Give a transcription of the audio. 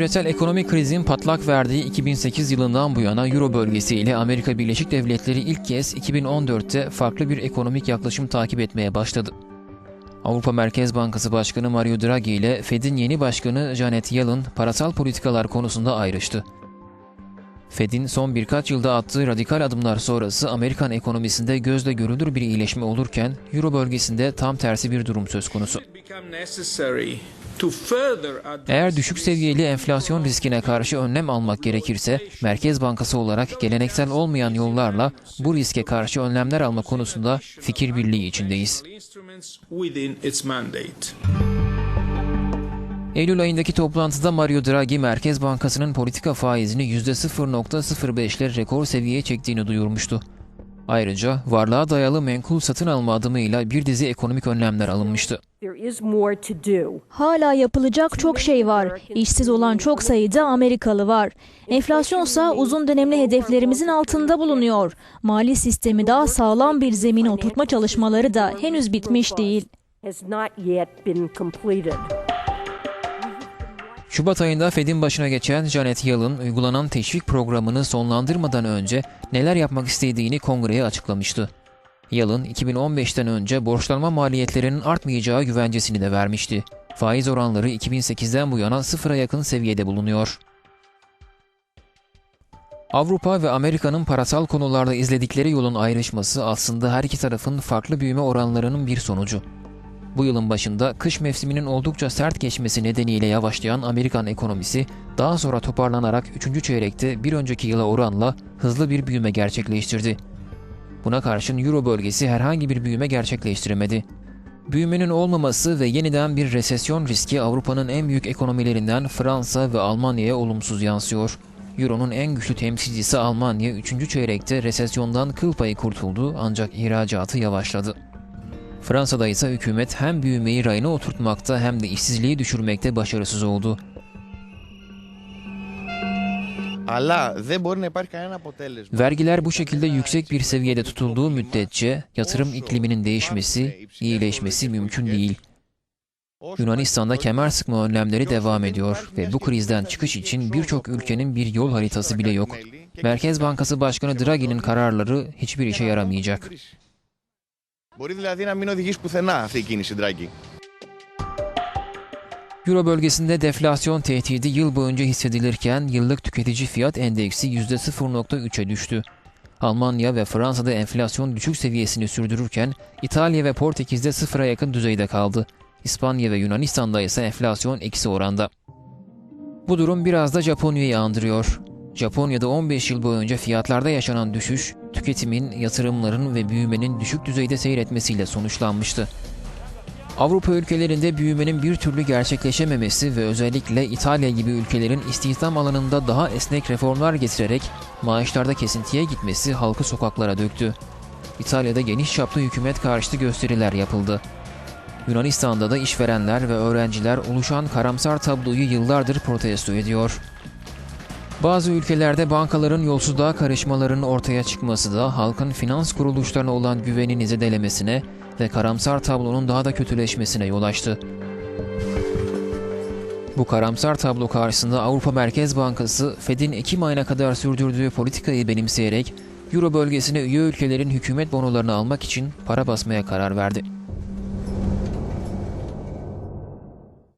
Küresel ekonomik krizin patlak verdiği 2008 yılından bu yana Euro bölgesi ile Amerika Birleşik Devletleri ilk kez 2014'te farklı bir ekonomik yaklaşım takip etmeye başladı. Avrupa Merkez Bankası Başkanı Mario Draghi ile Fed'in yeni başkanı Janet Yellen parasal politikalar konusunda ayrıştı. Fed'in son birkaç yılda attığı radikal adımlar sonrası Amerikan ekonomisinde gözle görülür bir iyileşme olurken Euro bölgesinde tam tersi bir durum söz konusu. Eğer düşük seviyeli enflasyon riskine karşı önlem almak gerekirse, Merkez Bankası olarak geleneksel olmayan yollarla bu riske karşı önlemler alma konusunda fikir birliği içindeyiz. Eylül ayındaki toplantıda Mario Draghi, Merkez Bankası'nın politika faizini %0.05 ile rekor seviyeye çektiğini duyurmuştu. Ayrıca varlığa dayalı menkul satın alma adımıyla bir dizi ekonomik önlemler alınmıştı. Hala yapılacak çok şey var. İşsiz olan çok sayıda Amerikalı var. Enflasyonsa uzun dönemli hedeflerimizin altında bulunuyor. Mali sistemi daha sağlam bir zemine oturtma çalışmaları da henüz bitmiş değil. Şubat ayında Fed'in başına geçen Janet Yellen, uygulanan teşvik programını sonlandırmadan önce neler yapmak istediğini kongreye açıklamıştı. Yellen, 2015'ten önce borçlanma maliyetlerinin artmayacağı güvencesini de vermişti. Faiz oranları 2008'den bu yana sıfıra yakın seviyede bulunuyor. Avrupa ve Amerika'nın parasal konularda izledikleri yolun ayrışması aslında her iki tarafın farklı büyüme oranlarının bir sonucu. Bu yılın başında kış mevsiminin oldukça sert geçmesi nedeniyle yavaşlayan Amerikan ekonomisi daha sonra toparlanarak 3. çeyrekte bir önceki yıla oranla hızlı bir büyüme gerçekleştirdi. Buna karşın Euro bölgesi herhangi bir büyüme gerçekleştiremedi. Büyümenin olmaması ve yeniden bir resesyon riski Avrupa'nın en büyük ekonomilerinden Fransa ve Almanya'ya olumsuz yansıyor. Euro'nun en güçlü temsilcisi Almanya 3. çeyrekte resesyondan kıl payı kurtuldu ancak ihracatı yavaşladı. Fransa'da ise hükümet hem büyümeyi rayına oturtmakta hem de işsizliği düşürmekte başarısız oldu. Vergiler bu şekilde yüksek bir seviyede tutulduğu müddetçe yatırım ikliminin değişmesi, iyileşmesi mümkün değil. Yunanistan'da kemer sıkma önlemleri devam ediyor ve bu krizden çıkış için birçok ülkenin bir yol haritası bile yok. Merkez Bankası Başkanı Draghi'nin kararları hiçbir işe yaramayacak. Μπορεί δηλαδή να μην οδηγήσει πουθενά αυτή η κίνηση, Ντράγκη. Euro bölgesinde deflasyon tehdidi yıl boyunca hissedilirken yıllık tüketici fiyat endeksi %0.3'e düştü. Almanya ve Fransa'da enflasyon düşük seviyesini sürdürürken İtalya ve Portekiz'de sıfıra yakın düzeyde kaldı. İspanya ve Yunanistan'da ise enflasyon eksi oranda. Bu durum biraz da Japonya'yı andırıyor. Japonya'da 15 yıl boyunca fiyatlarda yaşanan düşüş, tüketimin, yatırımların ve büyümenin düşük düzeyde seyretmesiyle sonuçlanmıştı. Avrupa ülkelerinde büyümenin bir türlü gerçekleşememesi ve özellikle İtalya gibi ülkelerin istihdam alanında daha esnek reformlar getirerek maaşlarda kesintiye gitmesi halkı sokaklara döktü. İtalya'da geniş çaplı hükümet karşıtı gösteriler yapıldı. Yunanistan'da da işverenler ve öğrenciler oluşan karamsar tabloyu yıllardır protesto ediyor. Bazı ülkelerde bankaların yolsuzluğa karışmalarının ortaya çıkması da halkın finans kuruluşlarına olan güvenini zedelemesine ve karamsar tablonun daha da kötüleşmesine yol açtı. Bu karamsar tablo karşısında Avrupa Merkez Bankası, Fed'in Ekim ayına kadar sürdürdüğü politikayı benimseyerek Euro bölgesine üye ülkelerin hükümet bonolarını almak için para basmaya karar verdi.